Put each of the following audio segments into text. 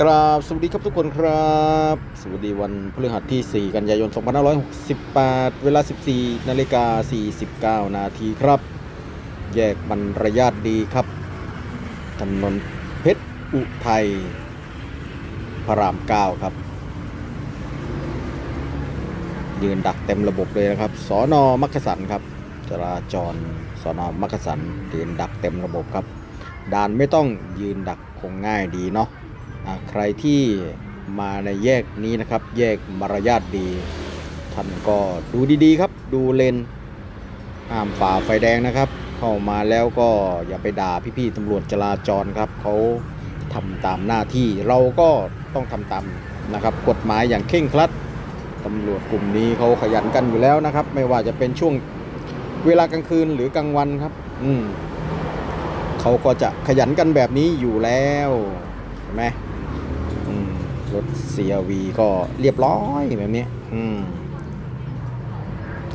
กราบสวัสดีครับทุกคนครับ สวัสดีวันพฤหัสที่ 4 กันยายน 2568 เวลา 14 นาฬิกา 49 นาทีครับ แยกบรรรยาทดีครับถนนเพชรอุทัยพระราม 9 ครับ ยืนดักเต็มระบบเลยนะครับ สอนอมักกะสันครับ จราจรสอนอมักกะสันยืนดักเต็มระบบครับด่านไม่ต้องยืนดักคงง่ายดีเนาะ ใครที่มาในแยกนี้นะครับ แยกมารยาทดีท่านก็ดูดีๆครับ ดูเลนห้ามฝ่าไฟแดงนะครับ เข้ามาแล้วก็อย่าไปด่าพี่ๆตำรวจจราจรครับเขาทำตามหน้าที่เราก็ต้องทำตามนะครับ กฎหมายอย่างเคร่งครัดตำรวจกลุ่มนี้เขาขยันกันอยู่แล้วนะครับ ไม่ว่าจะเป็นช่วงเวลากลางคืนหรือกลางวันครับ อืมเขาก็จะขยันกันแบบนี้อยู่แล้วเห็นไหม รถ CRV ก็เรียบร้อยแบบนี้อืม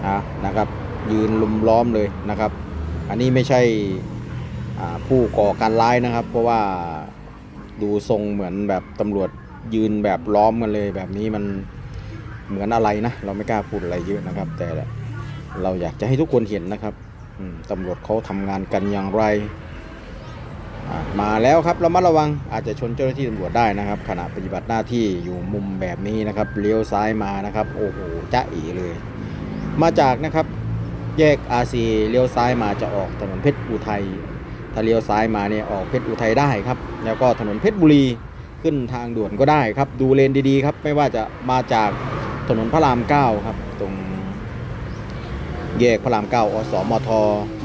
อะนะครับ ยืนลุมล้อมเลยนะครับ อันนี้ไม่ใช่ผู้ก่อการร้ายนะครับ เพราะว่าดูทรงเหมือนแบบตำรวจยืนแบบล้อมกันเลย แบบนี้มันเหมือนอะไรนะ เราไม่กล้าพูดอะไรเยอะนะครับ แต่เราอยากจะให้ทุกคนเห็นนะครับตำรวจเขาทำงานกันอย่างไร มาแล้วครับระมัดระวังอาจจะชนเจ้าหน้าที่ตำรวจได้นะครับ ขณะปฏิบัติหน้าที่อยู่มุมแบบนี้นะครับเลี้ยวซ้ายมานะครับโอ้โหจ้าอีเลย มาจากนะครับแยก RC เลี้ยวซ้ายมาจะออกถนนเพชรอุทัยถ้าเลี้ยวซ้ายมาเนี่ยออกเพชรอุทัยได้ครับ แล้วก็ถนนเพชรบุรีขึ้นทางด่วนก็ได้ครับ ดูเลนดีๆครับ ไม่ว่าจะมาจากถนนพระรามเก้าครับ ตรงแยกพระรามเก้าอสมท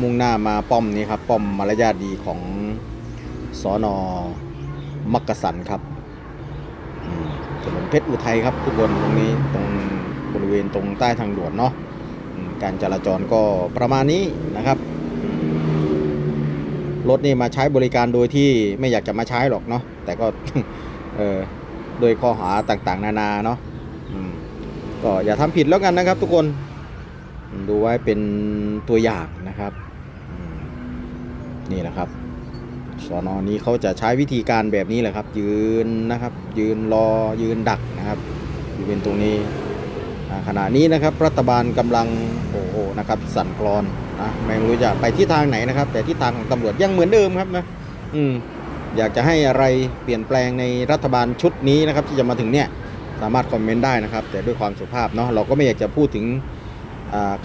มุ่งหน้ามาป้อมนี้ครับ ป้อมมารยาทดีของ สอนอมักกะสันครับถนนเพชรอุทัยครับทุกคนตรงนี้ตรงบริเวณตรงใต้ทางด่วนเนาะการจราจรก็ประมาณนี้นะครับรถนี่มาใช้บริการโดยที่ไม่อยากจะมาใช้หรอกเนาะแต่ก็โดยข้อหาต่างๆ นานาเนาะก็อย่าทำผิดแล้วกันนะครับทุกคนดูไว้เป็นตัวอย่างนะครับนี่แหละครับ สอนอนี้เขาจะใช้วิธีการแบบนี้แหละครับ ยืนนะครับ ยืนรอยืนดักนะครับอยู่เป็นตรงนี้อ่าขณะนี้นะครับรัฐบาลกำลังโอ้โหนะครับสั่นคลอนนะไม่รู้จะไปที่ทางไหนนะครับ แต่ที่ทางของตำรวจยังเหมือนเดิมครับนะอืมอยากจะให้อะไรเปลี่ยนแปลงในรัฐบาลชุดนี้นะครับ ที่จะมาถึงเนี่ยสามารถคอมเมนต์ได้นะครับ แต่ด้วยความสุภาพเนาะเราก็ไม่อยากจะพูดถึง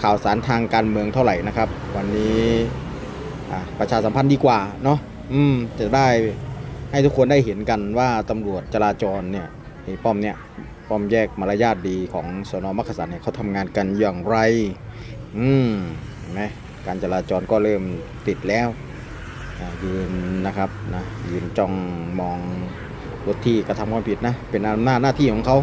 ข่าวสารทางการเมืองเท่าไหร่นะครับ วันนี้ประชาสัมพันธ์ดีกว่าเนาะ อืมจะได้ให้ทุกคนได้เห็นกันว่าตำรวจจราจรเนี่ยไอ้ป้อมเนี่ยป้อมแยกมารยาทดีของสนมักกะสันเนี่ยเขาทำงานกันอย่างไร อืมเห็นไหมการจราจรก็เริ่มติดแล้วยืนนะครับนะยืนจ้องมองรถที่กระทำความผิดนะ เป็นอำนาจหน้าที่ของเขา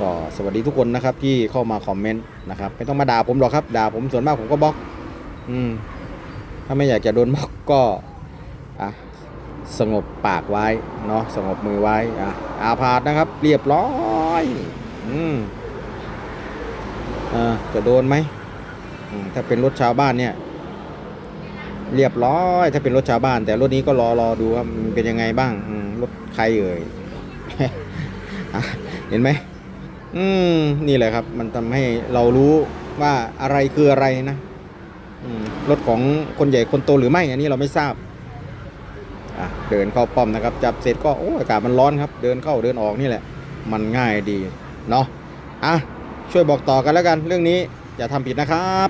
ก็สวัสดีทุกคนนะครับที่เข้ามาคอมเมนต์นะครับไม่ต้องมาด่าผมหรอกครับด่าผมส่วนมากผมก็บล็อก อืม ถ้าไม่อยากจะโดนบล็อกก็อะสงบปากไว้เนาะสงบมือไว้อะอาพาธนะครับ เรียบร้อยอืมอ่าจะโดนไหมถ้าเป็นรถชาวบ้านเนี่ย เรียบร้อยถ้าเป็นรถชาวบ้าน แต่รถนี้ก็รอรอดูว่ามันเป็นยังไงบ้างรถใครเอ่ยอเห็นไหมอืมนี่แหละครับ มันทำให้เรารู้ว่าอะไรคืออะไรนะ รถของคนใหญ่คนโตหรือไม่อันนี้เราไม่ทราบเดินเข้าป้อมนะครับ จับเสร็จก็โอ้อากาศมันร้อนครับ เดินเข้าเดินออกนี่แหละ มันง่ายดีเนาะอะช่วยบอกต่อกันแล้วกันเรื่องนี้อย่าทำผิดนะครับ